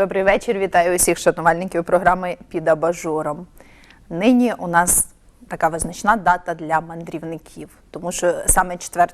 Добрий вечір. Вітаю усіх шанувальників програми під абажуром. Нині у нас така визначна дата для мандрівників, тому що саме 4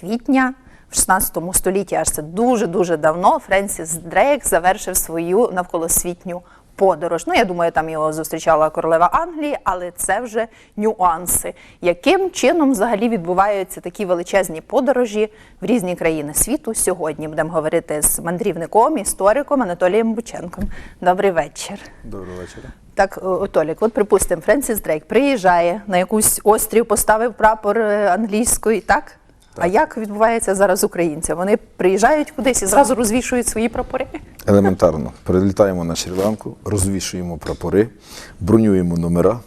квітня в 16 столітті, аж це дуже дуже давно, Френсіс Дрейк завершив свою навколосвітню подорож. Ну, я думаю, там його зустрічала королева Англії, але це вже нюанси. Яким чином взагалі відбуваються такі величезні подорожі в різні країни світу сьогодні? Будемо говорити з мандрівником, істориком Анатолієм Бученком. Добрий вечір. Доброго вечора. Так, Толік, от припустимо, Френсіс Дрейк приїжджає на якусь острів, поставив прапор е, англійської, так? А як відбувається зараз українцям? Вони приїжджають кудись і зразу розвішують свої прапори? Елементарно. Прилітаємо на Шрі-Ланку, розвішуємо прапори, бронюємо номера,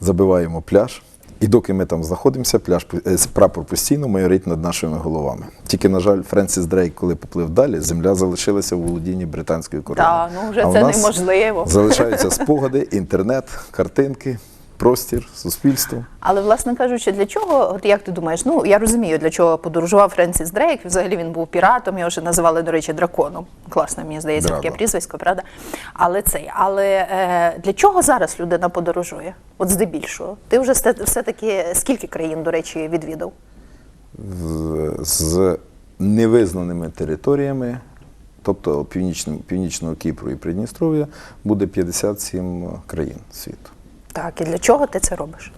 забиваємо пляж. І доки ми там знаходимося, пляж е, прапор постійно майорить над нашими головами. Тільки, на жаль, Френсіс Дрейк, коли поплив далі, земля залишилася в володінні британської корони. Та, ну вже А у це неможливо. Залишаються спогади, інтернет, картинки, простір, суспільство. Але, власне кажучи, для чого, от як ти думаєш, ну я розумію, для чого подорожував Френсіс Дрейк. Взагалі він був піратом, його ще називали, до речі, драконом. Класне, мені здається, Да, таке прізвисько, правда? Але цей, але е, для чого зараз людина подорожує? От здебільшого. Ти вже все- все-таки скільки країн, до речі, відвідав? з- з невизнаними територіями, тобто північним, північного Кіпру і Придністров'я, буде 57 країн світу. Так, і для чого ти це робиш?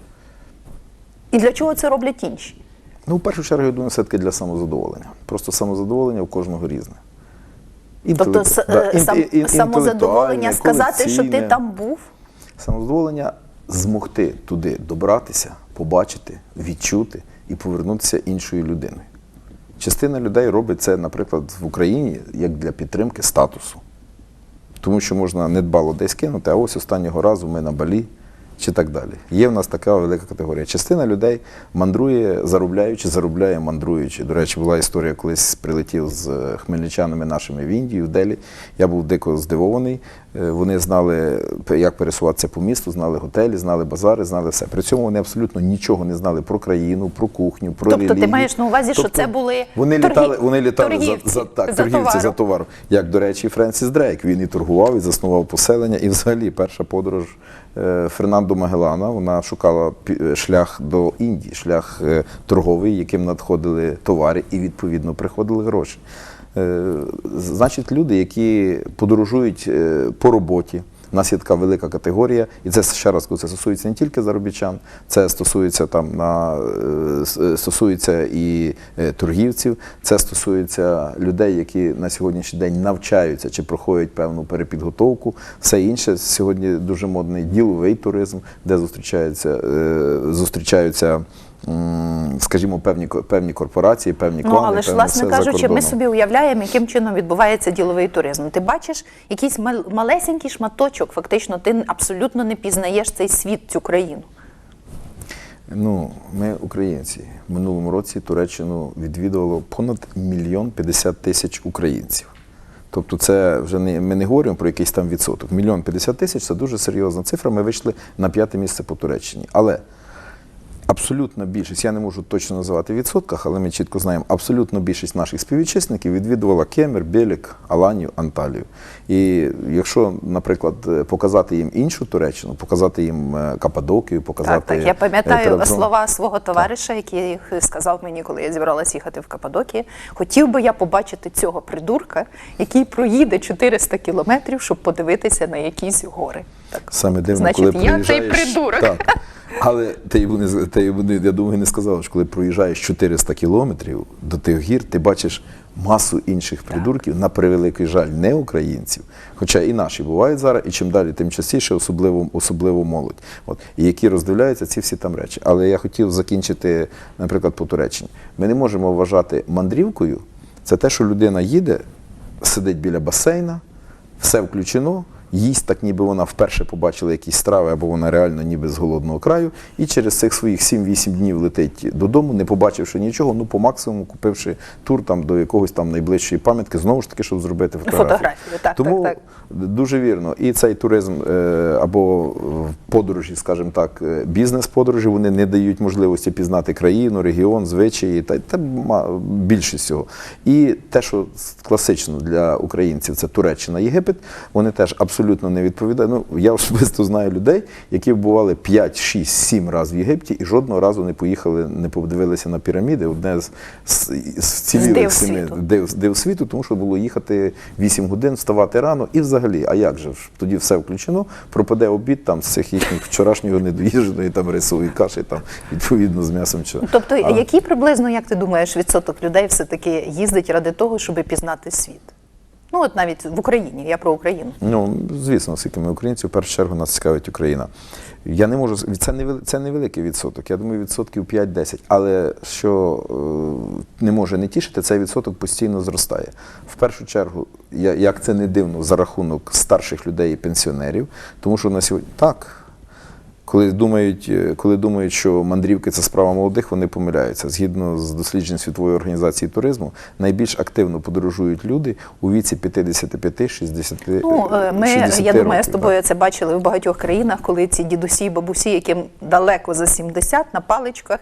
І для чого це роблять інші? Ну, в першу чергу, я думаю, все-таки для самозадоволення. Просто самозадоволення у кожного різне. Тобто да, е, сам, самозадоволення сказати, що ти там був? Самозадоволення змогти туди добратися, побачити, відчути і повернутися іншою людиною. Частина людей робить це, наприклад, в Україні як для підтримки статусу. Тому що можна недбало десь кинути, а ось останнього разу ми на балі чи так далі. Є в нас така велика категорія. Частина людей мандрує, заробляючи, заробляє мандруючи. До речі, була історія, колись прилетів з е, хмельничанами нашими в Індію, в Делі. Я був дико здивований. Е, Вони знали, як пересуватися по місту, знали готелі, знали базари, знали все. При цьому вони абсолютно нічого не знали про країну, про кухню, про Тобто ти маєш на увазі, що це були вони торгі- літали, вони літали торгівці за, за, так, за торгівці товаром. за товаром. Як, до речі, Френсіс Дрейк. Він і торгував, і заснував поселення. І взагалі перша подорож е, Фернандо Магеллана, вона шукала е, шлях до Індії, шлях торговий, яким надходили товари і відповідно приходили гроші. Е, Значить, люди, які подорожують е, по роботі. У нас є така велика категорія, і це ще раз це стосується не тільки заробітчан, це стосується там на е, стосується і торгівців, це стосується людей, які на сьогоднішній день навчаються чи проходять певну перепідготовку. Все інше сьогодні дуже модний діловий туризм, де зустрічаються, зустрічаються. Скажімо, певні певні корпорації, певні Ну, але ж, власне кажучи, ми собі уявляємо, яким чином відбувається діловий туризм. Ти бачиш якийсь малесенький шматочок, фактично, ти абсолютно не пізнаєш цей світ, цю країну. Ну, ми українці. В минулому році Туреччину відвідувало понад мільйон 50 тисяч українців. Тобто, це вже не ми не говоримо про якийсь там відсоток. Мільйон 50 тисяч це дуже серйозна цифра. Ми вийшли на п'яте місце по Туреччині. Але абсолютна більшість, я не можу точно називати в відсотках, але ми чітко знаємо, абсолютно більшість наших співвітчизників відвідувала Кемер, Белік, Аланію, Анталію. І якщо, наприклад, е, показати їм іншу Туреччину, показати їм е, Каппадокію, показати Так, так. Я е, пам'ятаю Трабзон. слова свого товариша, який сказав мені, коли я зібралась їхати в Каппадокії. Хотів би я побачити цього придурка, який проїде 400 кілометрів, щоб подивитися на якісь гори. Так. Саме дивно, Значить, коли я цей придурок. Так. Але ти йому не ти йому не- я думаю, не сказав, що коли проїжджаєш 400 кілометрів до тих гір, ти бачиш масу інших придурків, на превеликий жаль, не українців. Хоча і наші бувають зараз, і чим далі, тим частіше, особливо, особливо молодь. От, і які роздивляються ці всі там речі. Але я хотів закінчити, наприклад, по Туреччині. Ми не можемо вважати мандрівкою це те, що людина їде, сидить біля басейна, все включено, їсть так, ніби вона вперше побачила якісь страви, або вона реально ніби з голодного краю, і через цих своїх 7-8 днів летить додому, не побачивши нічого, ну по максимуму купивши тур там до якогось там найближчої пам'ятки, знову ж таки, щоб зробити фотографію. Фотографію, так, Тому так, дуже вірно. І цей туризм е, або подорожі, скажімо так, е, бізнес-подорожі, вони не дають можливості пізнати країну, регіон, звичаї та, та більшість всього. І те, що класично для українців, це Туреччина, Єгипет, вони теж абсолютно не відповідають. Ну, я особисто знаю людей, які бували 5, 6, 7 разів в Єгипті і жодного разу не поїхали, не подивилися на піраміди. Одне з, з, з цілілих семи див, див світу, тому що було їхати 8 годин, вставати рано і взагалі, а як же ж? Тоді все включено, пропаде обід там з цих їхніх вчорашнього недоїждженої там рисової каші, там відповідно з м'ясом. Чи... Тобто, А, який приблизно, як ти думаєш, відсоток людей все-таки їздить ради того, щоб пізнати світ? Ну, от навіть в Україні, я про Україну. Ну, звісно, оскільки ми українці, в першу чергу нас цікавить Україна. Я не можу це не це невеликий відсоток. Я думаю, відсотків 5-10. Але що е, не може не тішити, цей відсоток постійно зростає. В першу чергу, я, як це не дивно, за рахунок старших людей і пенсіонерів, тому що на сьогодні так. Коли думають, е, коли думають, що мандрівки це справа молодих, вони помиляються. Згідно з досліджень Світової організації туризму, найбільш активно подорожують люди у віці 55-60 Ну, е, ми, 60 я думаю, років, з тобою це бачили в багатьох країнах, коли ці дідусі і бабусі, яким далеко за 70, на паличках,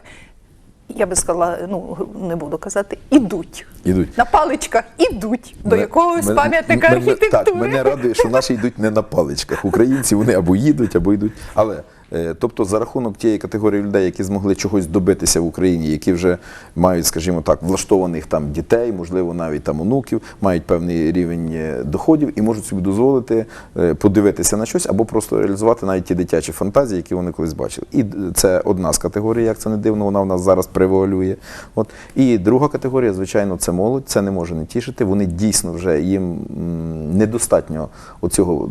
я би сказала, ну не буду казати, ідуть. Ідуть. На паличках ідуть до якогось пам'ятника архітектури. Так, мене радує, що наші йдуть не на паличках. Українці вони або їдуть, або йдуть. Але е, тобто за рахунок тієї категорії людей, які змогли чогось добитися в Україні, які вже мають, скажімо так, влаштованих там дітей, можливо, навіть там онуків, мають певний рівень е, доходів і можуть собі дозволити е, подивитися на щось або просто реалізувати навіть ті дитячі фантазії, які вони колись бачили. І це одна з категорій, як це не дивно, вона в нас зараз превалює. От і друга категорія, звичайно, це молодь. Це не може не тішити. Вони дійсно вже їм недостатньо оцього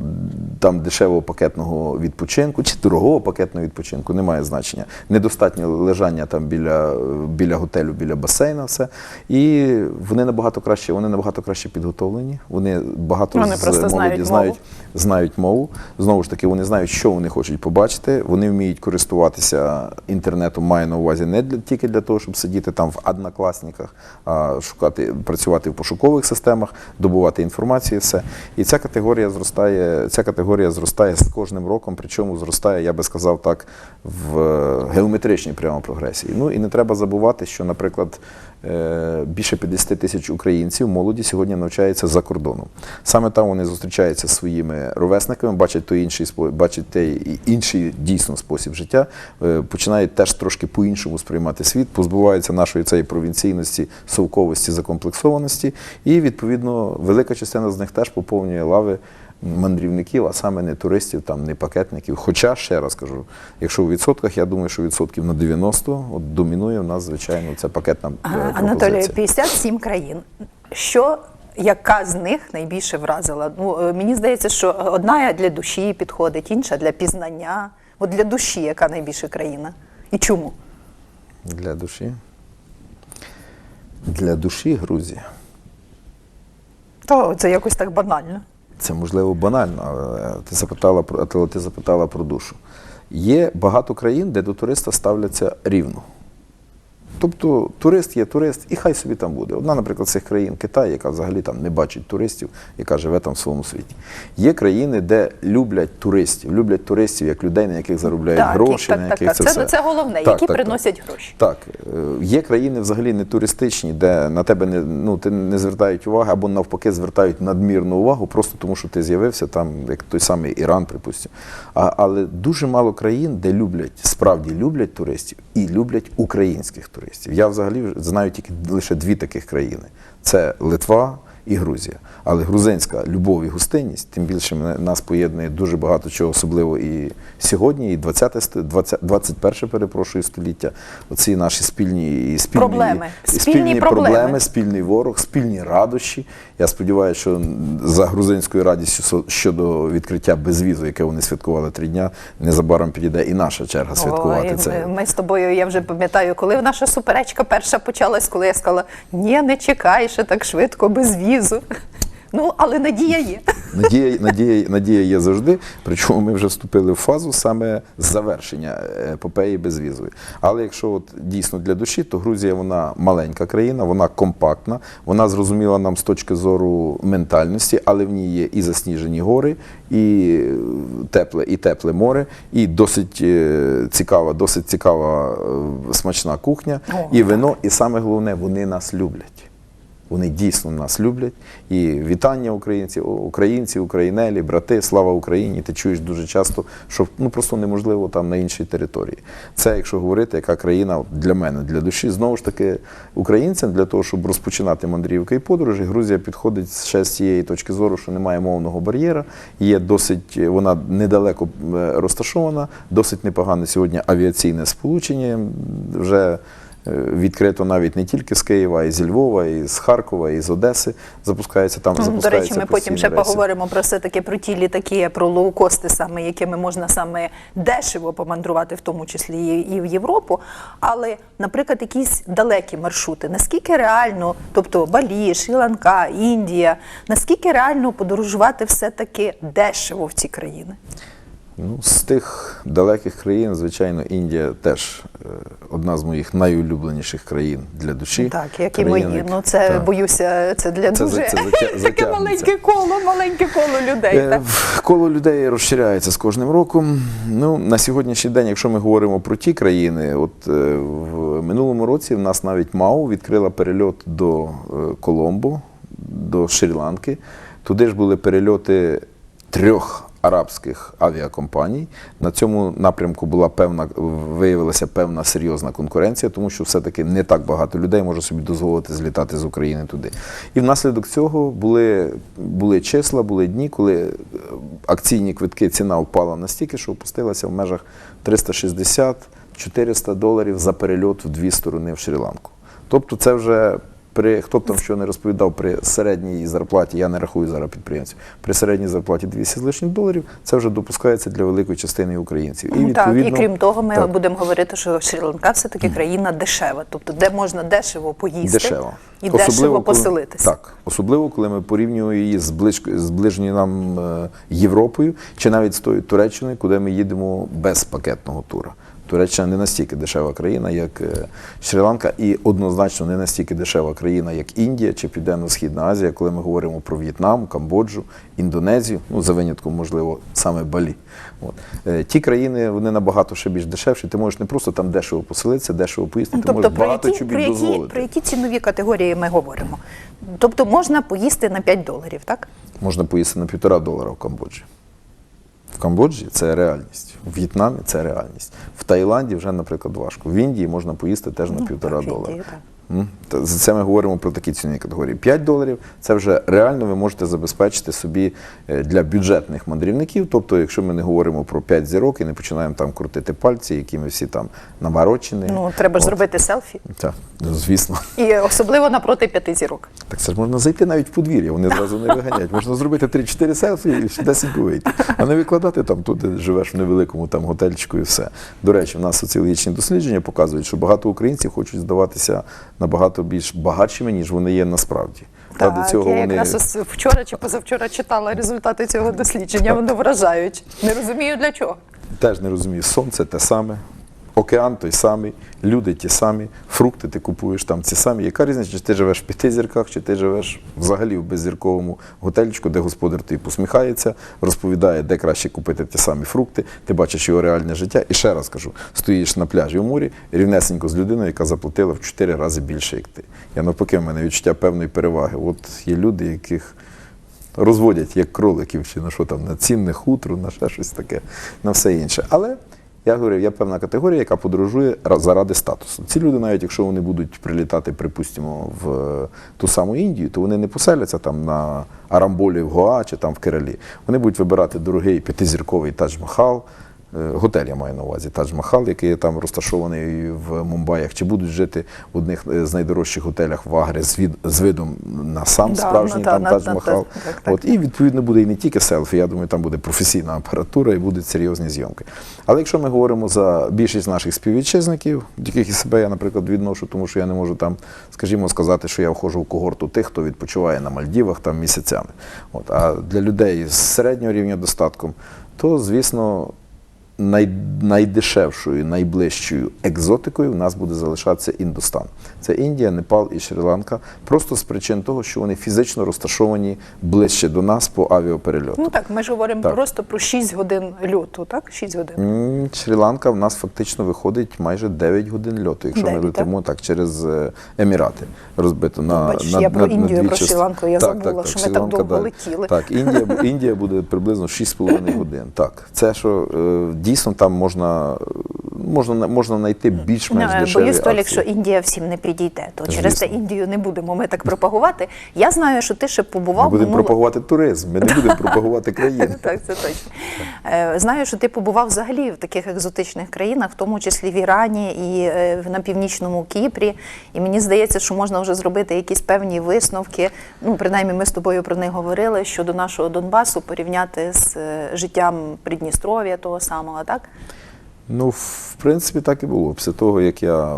там дешевого пакетного відпочинку чи дорогого пакетного відпочинку, немає значення. Недостатньо лежання там біля, біля готелю, біля басейна, все. І вони набагато краще, вони набагато краще підготовлені. Вони багато Вони з молоді знають мову. знають знають мову. Знову ж таки, вони знають, що вони хочуть побачити. Вони вміють користуватися інтернетом, маю на увазі не для, тільки для того, щоб сидіти там в однокласниках, а шукати, працювати в пошукових системах, добувати інформацію, і все. І ця категорія зростає, ця категорія зростає з кожним роком, причому зростає, я би сказав так, в е, геометричній прямо прогресії. Ну і не треба забувати, що, наприклад, е, більше 50 тисяч українців молоді сьогодні навчаються за кордоном. Саме там вони зустрічаються зі своїми ровесниками, бачать той інший бачать той інший дійсно спосіб життя, е, починають теж трошки по-іншому сприймати світ, позбуваються нашої цієї провінційності, совковості, закомплексованості, і відповідно велика частина з них теж поповнює лави. Мандрівників, а саме не туристів, там не пакетників. Хоча ще раз кажу, якщо у відсотках, я думаю, що відсотків на 90 от домінує в нас, звичайно, ця пакетна е, Анатолію, 57 країн. Що, яка з них найбільше вразила? Ну, е, мені здається, що одна для душі підходить, інша для пізнання. От для душі яка найбільша країна? І чому? Для душі. Для душі Грузія. То це якось так банально. Це можливо банально, ти запитала про ти запитала про душу. Є багато країн, де до туриста ставляться рівно. Тобто турист є турист, і хай собі там буде. Одна, наприклад, з цих країн Китай, яка взагалі там не бачить туристів, яка живе там в своєму світі. Є країни, де люблять туристів, люблять туристів як людей, на яких заробляють Так, гроші, так, на яких так. це Це- все. це головне, Так, які так, так. приносять гроші. Так, е, є країни взагалі не туристичні, де на тебе не, ну, ти не звертають уваги або навпаки звертають надмірну увагу, просто тому що ти з'явився там, як той самий Іран, припустимо. А, але дуже мало країн, де люблять, справді люблять туристів і люблять українських туристів. Я взагалі знаю тільки лише дві таких країни: це Литва. І Грузія, але грузинська любов і гостинність, тим більше нас поєднує дуже багато чого, особливо і сьогодні, і 20, сто- 20, 21 перепрошую століття. Оці наші спільні і спільні Проблеми. і Спільні проблеми. спільний ворог, спільні радощі. Я сподіваюся, що за грузинською радістю щодо відкриття безвізу, яке вони святкували три дня, незабаром підійде і наша черга святкувати Ой, це. Ми, з тобою, я вже пам'ятаю, коли наша суперечка перша почалась, коли я сказала, ні, не чекай ще так швидко, без візу. Ну, але надія є. Надія, надія, надія є завжди. Причому ми вже вступили в фазу саме завершення епопеї безвізової. Але якщо от дійсно для душі, то Грузія вона маленька країна, вона компактна, вона зрозуміла нам з точки зору ментальності, але в ній є і засніжені гори, і тепле, і тепле море, і досить е, цікава, досить цікава е, смачна кухня, О, і вино, і саме головне, вони нас люблять. Вони дійсно нас люблять. І вітання українці, українці, українелі, брати, слава Україні. Ти чуєш дуже часто, що ну просто неможливо там на іншій території. Це, якщо говорити, яка країна для мене, для душі, знову ж таки, українцям для того, щоб розпочинати мандрівки і подорожі, Грузія підходить ще з цієї точки зору, що немає мовного бар'єра. Є досить, вона недалеко е, розташована, досить непогане сьогодні авіаційне сполучення. Вже Е, Відкрито навіть не тільки з Києва, й зі Львова, і з Харкова, і з Одеси запускається там. До речі, ми потім ще рейси. поговоримо про все таки про ті літаки, про лоукости, саме якими можна саме дешево помандрувати, в тому числі і і в Європу. Але, наприклад, якісь далекі маршрути, наскільки реально, тобто Балі, Шрі-Ланка, Індія, наскільки реально подорожувати все таки дешево в ці країни? Ну, з тих далеких країн, звичайно, Індія теж е, одна з моїх найулюбленіших країн для душі. Так, як і мої. Ну це так. боюся, це для Це дуже за- це таке маленьке коло, маленьке коло людей. Е, Так? Коло людей розширяється з кожним роком. Ну, на сьогоднішній день, якщо ми говоримо про ті країни, от е, в минулому році в нас навіть МАУ відкрила перельот до Коломбо, до Шрі-Ланки. Туди ж були перельоти трьох арабських авіакомпаній. На цьому напрямку була певна, виявилася певна серйозна конкуренція, тому що все-таки не так багато людей може собі дозволити злітати з України туди. І внаслідок цього були, були числа, були дні, коли е, акційні квитки ціна впала настільки, що опустилася в межах 360-400 доларів за перельот в дві сторони в Шрі-Ланку. Тобто це вже при хто б там що не розповідав при середній зарплаті, я не рахую зараз підприємців, при середній зарплаті 200 з лишнім доларів, це вже допускається для великої частини українців. Ну, так, і крім того, ми так. будемо говорити, що Шрі-Ланка все-таки країна дешева, тобто де можна дешево поїсти Дешево. і дешево поселитися. Так, особливо, коли ми порівнюємо її з, ближ, з ближньою нам е, Європою, чи навіть з тою Туреччиною, куди ми їдемо без пакетного тура. Туреччина не настільки дешева країна, як е, Шрі-Ланка, і однозначно не настільки дешева країна, як Індія чи Південно-Східна Азія, коли ми говоримо про В'єтнам, Камбоджу, Індонезію, ну за винятком, можливо, саме Балі. От. Е, Ті країни вони набагато ще більш дешевші. Ти можеш не просто там дешево поселитися, дешево поїсти, Ну, ти тобто можеш про багато які, чого про, які, дозволити. про які цінові категорії ми говоримо? Тобто можна поїсти на 5 доларів, так? можна поїсти на півтора долара в Камбоджі. В Камбоджі це реальність. В В'єтнамі це реальність. В Таїланді вже, наприклад, важко. В Індії можна поїсти теж на Ну, півтора долара. За це ми говоримо про такі цінові категорії. 5 доларів це вже реально ви можете забезпечити собі е, для бюджетних мандрівників. Тобто, якщо ми не говоримо про 5 зірок і не починаємо там крутити пальці, які ми всі там намарочені. Ну, треба ж зробити селфі. Так, ну, звісно. І особливо напроти п'яти зірок. Так це ж можна зайти навіть в подвір'я, вони зразу не виганяють. Можна зробити 3-4 селфі і ще 10 вийти. А не викладати там, тут живеш в невеликому там готельчику і все. До речі, в нас соціологічні дослідження показують, що багато українців хочуть здаватися набагато більш багатшими, ніж вони є насправді. Так, до цього я вони якраз ось вчора чи позавчора читала результати цього дослідження. Вони вражають. Не розумію для чого. теж не розумію. сонце те саме. Океан той самий, люди ті самі, фрукти ти купуєш там ті самі. Яка різниця, чи ти живеш в п'яти зірках, чи ти живеш взагалі в беззірковому готельчику, де господар тобі посміхається, розповідає, де краще купити ті самі фрукти, ти бачиш його реальне життя. І ще раз кажу: стоїш на пляжі у морі рівнесенько з людиною, яка заплатила в чотири рази більше, як ти. Я навпаки, в мене відчуття певної переваги. От є люди, яких розводять як кроликів, чи на що там, на цінне хутро, на ще щось таке, на все інше. Але я говорив, є певна категорія, яка подорожує заради статусу. Ці люди, навіть якщо вони будуть прилітати, припустимо, в е, ту саму Індію, то вони не поселяться там на Арамболі в Гоа чи там в Кералі. Вони будуть вибирати дорогий п'ятизірковий Тадж-Махал, готель я маю на увазі, Тадж-Махал, який там розташований в Мумбаях, чи будуть жити в одних е, з найдорожчих готелях в Агрі з, від, з видом на сам Да, справжній ну, та, там на- на- Тадж-Махал. так. От, і відповідно буде і не тільки селфі, я думаю, там буде професійна апаратура і будуть серйозні зйомки. Але якщо ми говоримо за більшість наших співвітчизників, до яких і себе я, наприклад, відношу, тому що я не можу там, скажімо, сказати, що я входжу в когорту тих, хто відпочиває на Мальдівах там місяцями. От, а для людей з середнього рівня достатком, то, звісно, най, найдешевшою, найближчою екзотикою в нас буде залишатися Індостан. Це Індія, Непал і Шрі-Ланка, просто з причин того, що вони фізично розташовані ближче до нас по авіаперельоту. Ну так, ми ж говоримо Так. просто про 6 годин льоту, так? 6 годин. Шрі-Ланка в нас фактично виходить майже 9 годин льоту, якщо ми летимо так через е, Емірати, розбито на, бачиш, на, я на, про на Індію, дві про. Шрі-Ланку я забула, що ми так довго далі. летіли. Так, Індія, Індія буде приблизно 6,5 годин. Так, це що е, дійсно там можна, е, можна, можна знайти більш-менш Ну, дешеві Боюсь, Толік, що Індія всім не підійде, то через те Індію не будемо ми так пропагувати. Я знаю, що ти ще побував Ми будемо минуло- пропагувати туризм, ми не будемо пропагувати країну. Так, це точно. Е, Знаю, що ти побував взагалі в таких екзотичних країнах, в тому числі в Ірані і е, на північному Кіпрі. І мені здається, що можна вже зробити якісь певні висновки. Ну, принаймні, ми з тобою про них говорили щодо нашого Донбасу, порівняти з е, життям Придністров'я того самого, так? Ну, в принципі, так і було. Після того, як я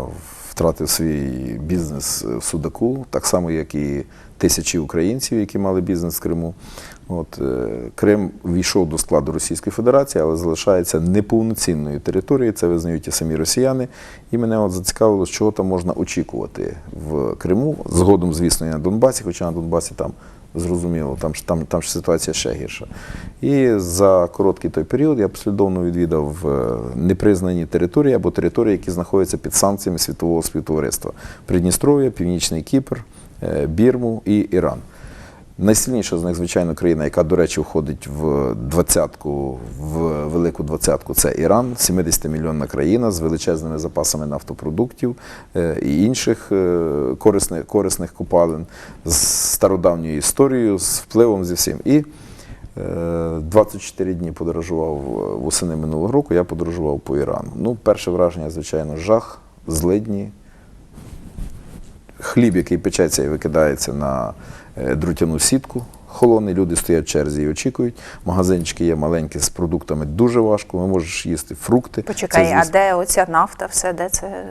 втратив свій бізнес в Судаку, так само, як і тисячі українців, які мали бізнес в Криму. От, е, Крим війшов до складу Російської Федерації, але залишається неповноцінною територією, це визнають і самі росіяни. І мене от зацікавило, чого там можна очікувати в Криму. Згодом, звісно, і на Донбасі, хоча на Донбасі там зрозуміло, там, ж- там, там ж ситуація ще гірша. І за короткий той період я послідовно відвідав е, непризнані території або території, які знаходяться під санкціями світового співтовариства: Придністров'я, Північний Кіпр, е, Бірму і Іран. Найсильніша з них, звичайно, країна, яка, до речі, входить в двадцятку, в велику двадцятку, це Іран, 70-мільйонна країна з величезними запасами нафтопродуктів е, і інших е, корисних, корисних копалин, з стародавньою історією, з впливом зі всім. І е, 24 дні подорожував е, восени минулого року, я подорожував по Ірану. Ну, перше враження, звичайно, жах, злидні, хліб, який печеться і викидається на е, друтяну сітку. Холодний, люди стоять в черзі і очікують. Магазинчики є маленькі з продуктами, дуже важко. Ми можеш їсти фрукти. Почекай, Це, а де оця нафта, все, де це?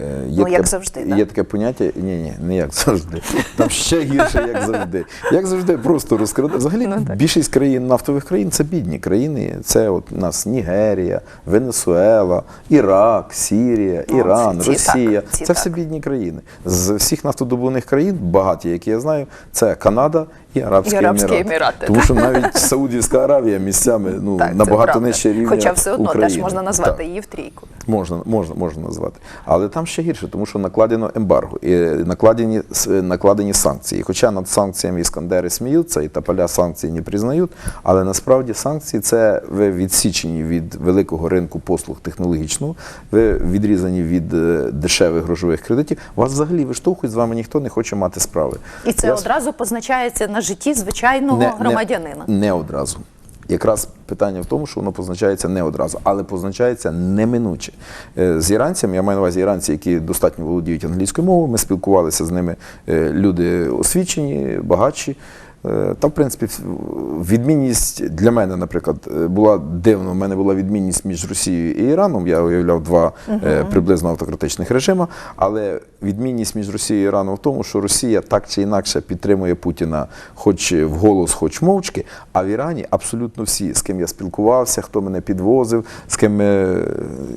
Е, ну, як завжди, Є да? таке поняття, ні, ні, не як завжди. Там ще гірше, як завжди. Як завжди, просто розкрадають. Взагалі, Ну, більшість країн нафтових країн це бідні країни. Це от у нас Нігерія, Венесуела, Ірак, Сірія, Ну, Іран, ці- ці Росія. так, ці це все так. бідні країни. З всіх нафтодобувних країн, багаті, які я знаю, це Канада і Арабські, І Арабські Емірати. Емірати, Тому що навіть Саудівська Аравія місцями ну, Так, набагато нижче рівня. Хоча все одно України. теж можна назвати Так. її в трійку. Можна, можна, можна назвати. Але там ще гірше, тому що накладено ембарго, і накладені, накладені санкції. Хоча над санкціями іскандери сміються, і тополя санкцій не признають, але насправді санкції це ви відсічені від великого ринку послуг технологічного, ви відрізані від е, дешевих грошових кредитів. Вас взагалі виштовхують, з вами ніхто не хоче мати справи. І це Я одразу позначається на житті звичайного громадянина. Не, не одразу. Якраз питання в тому, що воно позначається не одразу, але позначається неминуче. Е, З іранцями, я маю на увазі іранці, які достатньо володіють англійською мовою, ми спілкувалися з ними е, люди освічені, багатші. Е, Та, в принципі, в- відмінність для мене, наприклад, е, була дивно. У мене була відмінність між Росією і Іраном. Я уявляв два е, приблизно автократичних режими. Але відмінність між Росією і Іраном в тому, що Росія так чи інакше підтримує Путіна, хоч вголос, хоч мовчки. А в Ірані абсолютно всі, з ким я спілкувався, хто мене підвозив, з ким ми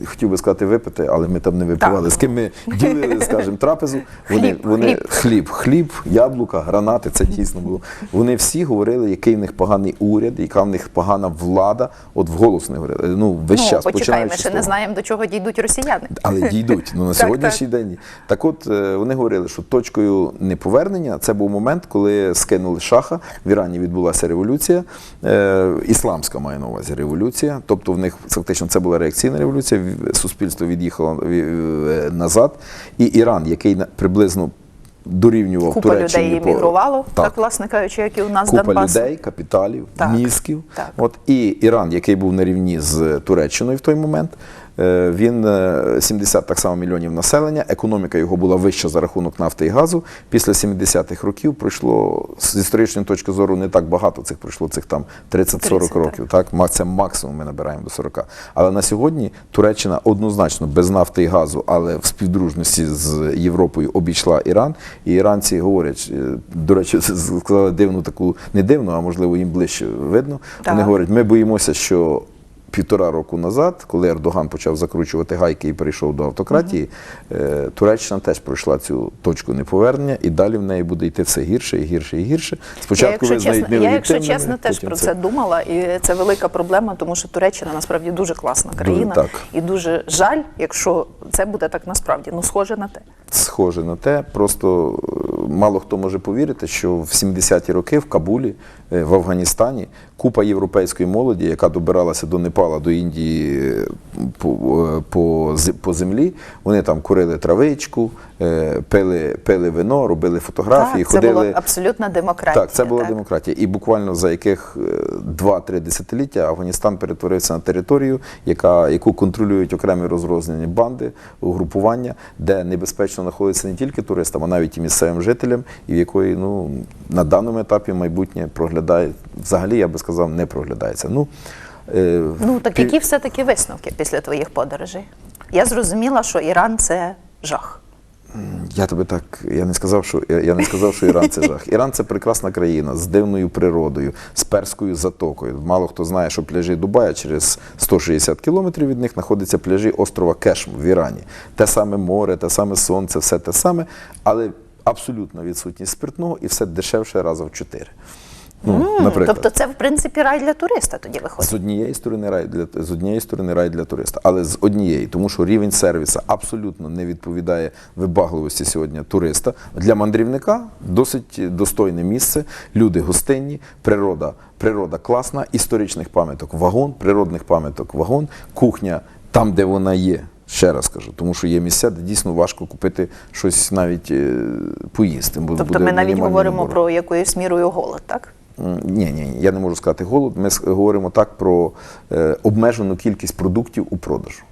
хотів би сказати випити, але ми там не випивали. Так. З ким ми ділили, скажімо, трапезу. Вони, Хліб, вони хліб. хліб, хліб, яблука, гранати, це дійсно було. Вони всі говорили, який в них поганий уряд, яка в них погана влада. От вголос не говорили. Ну, весь ну, час почекай, ми ще не знаємо, до чого дійдуть росіяни. Але дійдуть. Ну на сьогоднішній день. Так от е, вони говорили, що точкою неповернення це був момент, коли скинули шаха. В Ірані відбулася революція, е, ісламська має на увазі революція. Тобто в них фактично це була реакційна революція. Суспільство від'їхало е, назад. І Іран, який приблизно дорівнював Купа Туреччині людей по- емігрувало, так. Так. власне кажучи, як і у нас Купа Донбас. людей, капіталів, Так, мізків. так. От і Іран, який був на рівні з Туреччиною в той момент. Е, Він е, 70 так само мільйонів населення. Економіка його була вища за рахунок нафти і газу. Після 70-х років пройшло з історичної точки зору не так багато цих пройшло цих там 30-40 30, років. Так, це максимум ми набираємо до 40. Але на сьогодні Туреччина однозначно без нафти і газу, але в співдружності з Європою обійшла Іран. І іранці говорять, е, до речі, сказали дивну таку, не дивну, а можливо їм ближче видно. Так. Вони говорять, ми боїмося, що. Півтора року назад, коли Ердоган почав закручувати гайки і перейшов до автократії, е, Туреччина теж пройшла цю точку неповернення, і далі в неї буде йти все гірше і гірше і гірше. Спочатку я, якщо визнають чесно, я, якщо чесно, теж про це думала, і це велика проблема, тому що Туреччина насправді дуже класна країна. так. І дуже жаль, якщо це буде так насправді. Ну, схоже на те. схоже на те. Просто е, мало хто може повірити, що в 70-ті роки в Кабулі, е, в Афганістані, купа європейської молоді, яка добиралася до Непала, до Індії е, по, е, по, по землі, вони там курили травичку, е, пили, пили вино, робили фотографії, так, це була абсолютна демократія. Так, це була так. демократія. І буквально за яких е, 2-3 десятиліття Афганістан перетворився на територію, яка, яку контролюють окремі розрознені банди, угрупування, де небезпечно знаходиться не тільки туристам, а навіть і місцевим жителям, і в якої ну, на даному етапі майбутнє проглядає, взагалі, я би сказав, не проглядається. Ну, е, Ну так пів- які все-таки висновки після твоїх подорожей? Я зрозуміла, що Іран це жах. Я тебе так, я не сказав, що я не сказав, що Іран це жах. Іран це прекрасна країна з дивною природою, з перською затокою. Мало хто знає, що пляжі Дубая через 160 кілометрів від них знаходяться пляжі острова Кешм в Ірані. Те саме море, те саме сонце, все те саме, але абсолютна відсутність спиртного і все дешевше раза в чотири. Ну, наприклад. Тобто це в принципі рай для туриста тоді виходить. З однієї сторони рай для з однієї сторони рай для туриста, але з однієї, тому що рівень сервісу абсолютно не відповідає вибагливості сьогодні туриста. Для мандрівника досить достойне місце. Люди гостинні, природа, природа класна, історичних пам'яток вагон, природних пам'яток вагон, кухня там, де вона є. Ще раз кажу, тому що є місця, де дійсно важко купити щось навіть е, поїсти. бо Тобто буде ми навіть говоримо набор. про якоюсь мірою голод, так? Ні, ні, я не можу сказати голод. Ми говоримо так про е, обмежену кількість продуктів у продажу.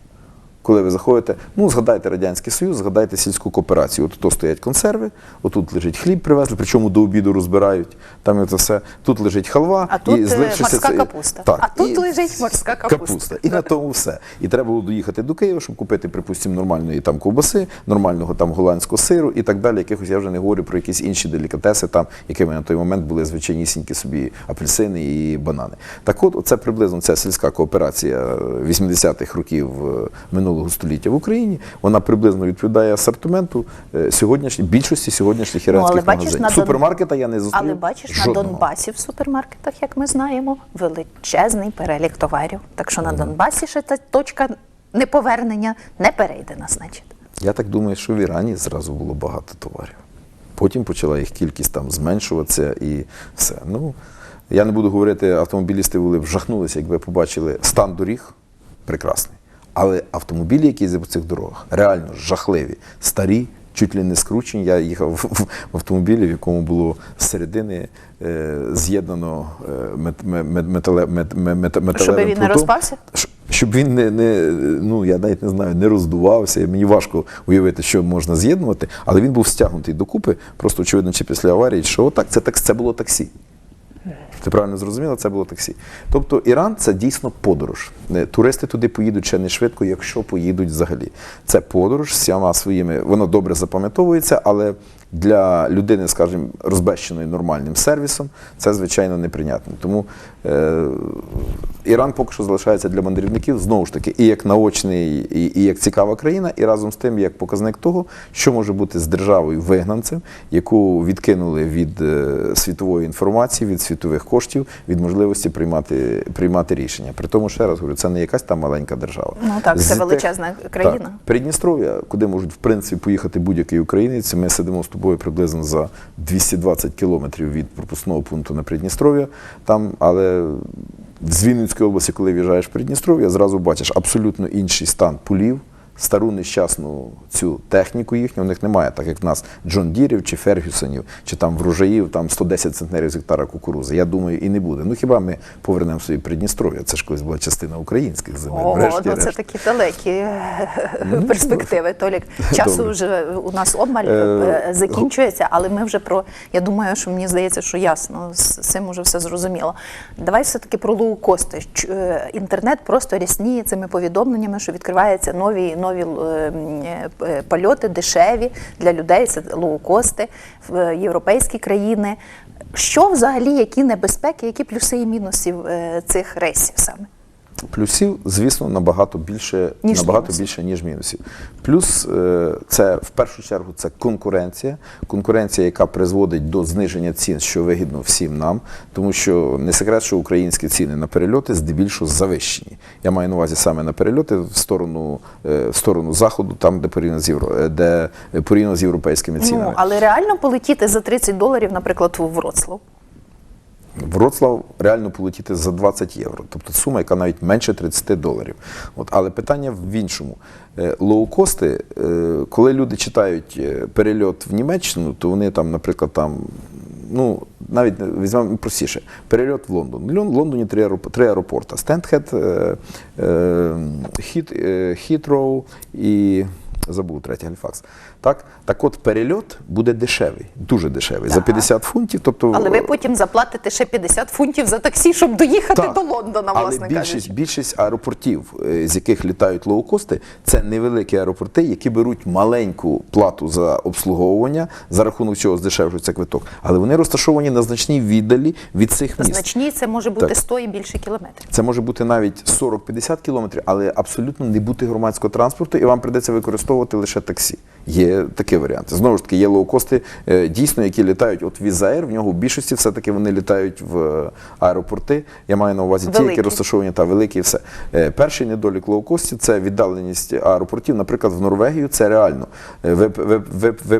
Коли ви заходите, ну згадайте Радянський Союз, згадайте сільську кооперацію. От тут стоять консерви, отут лежить хліб привезли, причому до обіду розбирають. Там це все. Тут лежить халва, А тут, і е, морська капуста. Так, А тут лежить морська капуста. І на тому все. І треба було доїхати до Києва, щоб купити, припустимо, нормальної там ковбаси, нормального там голландського сиру і так далі. Якихось я вже не говорю про якісь інші делікатеси, там, якими на той момент були звичайнісінькі собі апельсини і банани. Так от, це приблизно ця сільська кооперація 80-х років е, минулого століття в Україні. Вона приблизно відповідає асортименту е, сьогоднішній більшості сьогоднішніх іранських Ну, магазинів. на Супермаркета я не зустрів. Але бачиш, жодного. на Донбасі в супермаркетах, як ми знаємо, величезний перелік товарів. Так що на Донбасі ще та точка неповернення не перейде, значить. Я так думаю, що в Ірані зразу було багато товарів. Потім почала їх кількість там зменшуватися і все. Ну, я не буду говорити, автомобілісти були б жахнулися, якби побачили стан доріг прекрасний. Але автомобілі, які їздять по цих дорогах, реально жахливі, старі, чуть ли не скручені. Я їхав в, автомобілі, в якому було з середини з'єднано мет, мет, мет, метале, мет, мет, мет, металевим Щоб він не розпався? Щоб він не, не, ну я навіть не знаю, не роздувався. Мені важко уявити, що можна з'єднувати, але він був стягнутий докупи, просто очевидно, чи після аварії, що отак, це, так, це було таксі. Ти правильно зрозуміла, це було таксі. Тобто Іран це дійсно подорож. Е, Туристи туди поїдуть ще не швидко, якщо поїдуть взагалі. Це подорож з всіма своїми, воно добре запам'ятовується, але для людини, скажімо, розбещеної нормальним сервісом, це звичайно неприйнятно. Тому Іран поки що залишається для мандрівників знову ж таки і як наочний, і, і як цікава країна, і разом з тим як показник того, що може бути з державою вигнанцем, яку відкинули від е, світової інформації, від світових коштів, від можливості приймати, приймати рішення. При тому, ще раз говорю, це не якась там маленька держава. Ну так, це З величезна країна. Так, Придністров'я, куди можуть в принципі поїхати будь-який українець. Ми сидимо з тобою приблизно за 220 кілометрів від пропускного пункту на Придністров'я. Там, але з Вінницької області, коли в'їжджаєш в Придністров'я, зразу бачиш абсолютно інший стан полів. Стару нещасну цю техніку їхню. У них немає, так як в нас Джон Дірів чи Фергюсонів, чи там врожаїв там 110 центнерів з гектара кукурузи. Я думаю, і не буде. Ну хіба ми повернемо собі Придністров'я? Це ж колись була частина українських земель. Ого, ну це такі далекі е, перспективи. Толік, часу Добре. вже у нас обмаль Е, е, закінчується, але ми вже про я думаю, що мені здається, що ясно з цим уже все зрозуміло. Давай все таки про лоукости. Е, Інтернет просто рясніє цими повідомленнями, що відкриваються нові нові е, м, е, польоти, дешеві для людей. Це лоукости в е, європейські країни. Що взагалі, які небезпеки, які плюси і мінуси е, цих рейсів саме? Плюсів, звісно, набагато більше, Ніж набагато мінусів. більше, ніж мінусів. Плюс е, це в першу чергу це конкуренція. Конкуренція, яка призводить до зниження цін, що вигідно всім нам, тому що не секрет, що українські ціни на перельоти здебільшого завищені. Я маю на увазі саме на перельоти в сторону, е, в сторону заходу, там, де порівняно з євро, е, де порівняно з європейськими цінами. Ну, але реально полетіти за 30 доларів, наприклад, у Вроцлав. Вроцлав реально полетіти за 20 євро, тобто сума, яка навіть менше 30 доларів. От, але питання в іншому. Е, Лоукости, е, коли люди читають е, перельот в Німеччину, то вони там, наприклад, там. Ну, навіть візьмемо простіше. Перельот в Лондон. В Лондоні три, аероп- три аеропорта: Стендхед, Хіт, Хітроу і забув третій Гальфакс. Так? так от перельот буде дешевий, дуже дешевий. За 50 фунтів. Тобто, Але ви потім заплатите ще 50 фунтів за таксі, щоб доїхати Так. до Лондона, Але власне більшість, кажучи. більшість аеропортів, е, з яких літають лоукости, це невеликі аеропорти, які беруть маленьку плату за обслуговування, за рахунок чого здешевжується квиток. Але вони розташовані на значній віддалі від цих міст. Значні це може бути Так. 100 і більше кілометрів. Це може бути навіть 40-50 кілометрів, але абсолютно не бути громадського транспорту, і вам прийдеться використовувати лише таксі. Є такі варіанти. Знову ж таки, є лоукости, е, дійсно, які літають. От Візаєр, в нього в більшості все-таки вони літають в е, аеропорти. Я маю на увазі ті, які розташовані та великі, і все. Е, Перший недолік лоукостів це віддаленість аеропортів. Наприклад, в Норвегію це реально. Ви, ви, ви, ви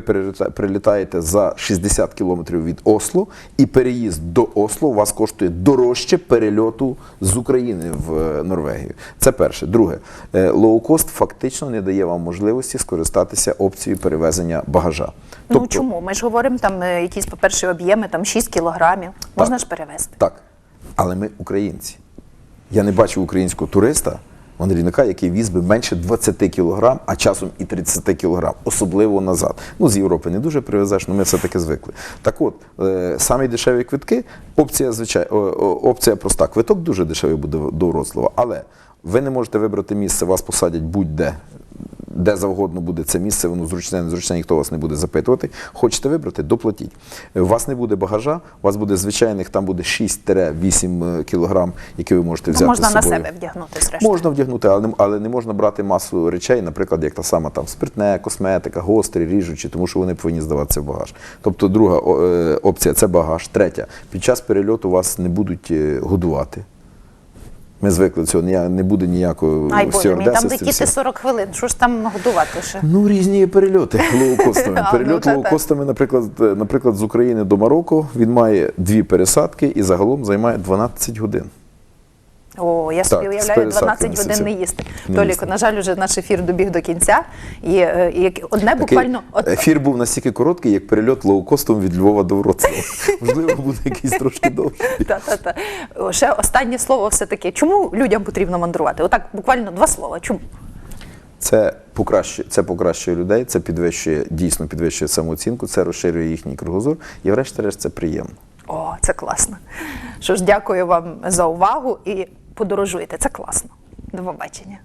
прилітаєте за 60 кілометрів від Осло, і переїзд до Осло у вас коштує дорожче перельоту з України в Норвегію. Це перше. Друге, лоукост фактично не дає вам можливості скористатися опцією перевезення багажа. ну чому? Ми ж говоримо там е, якісь, по-перше, об'єми, там 6 кілограмів. Можна ж перевезти. Так. Але ми українці. Я не бачив українського туриста, мандрівника, який віз би менше 20 кілограм, а часом і 30 кілограм, особливо назад. Ну, з Європи не дуже привезеш, але ми все-таки звикли. Так от, е, самі дешеві квитки, опція, звичай, о- опція проста. Квиток дуже дешевий буде до Вроцлава, але ви не можете вибрати місце, вас посадять будь-де. Де завгодно буде це місце, воно зручне, незручне, ніхто вас не буде запитувати. Хочете вибрати, доплатіть. У вас не буде багажа, у вас буде звичайних, там буде 6-8 кілограм, які ви можете взяти Ну, можна з на себе вдягнути, зрештою. Можна вдягнути, але не, але не можна брати масу речей, наприклад, як та сама там спиртне, косметика, гострі, ріжучі, тому що вони повинні здаватися в багаж. Тобто, друга е, опція це багаж. Третя, під час перельоту вас не будуть е, годувати. Ми звикли до цього, не буде ніякого Ай, Боже, стюардеси там летіти всім. 40 хвилин. Що ж там годувати ще? Ну, різні перельоти лоукостами. Ну, Перельот лоукостами, наприклад, наприклад, з України до Марокко, він має дві пересадки і загалом займає 12 годин. О, я собі Так, уявляю 12 годин не їсти. не Толіку, їсти. на жаль, уже наш ефір добіг до кінця. І, е, і одне. Такий От, ефір був настільки короткий, як перельот лоукостом від Львова до Вроцлава. Можливо, буде якийсь трошки довший. Та-та-та. Ще останнє слово все-таки. Чому людям потрібно мандрувати? Отак, буквально два слова. Чому? Це покращує, це покращує людей, це підвищує, дійсно підвищує самооцінку, це розширює їхній кругозор, і врешті-решт це приємно. О, це класно. Що ж, дякую вам за увагу і подорожуйте. Це класно. До побачення.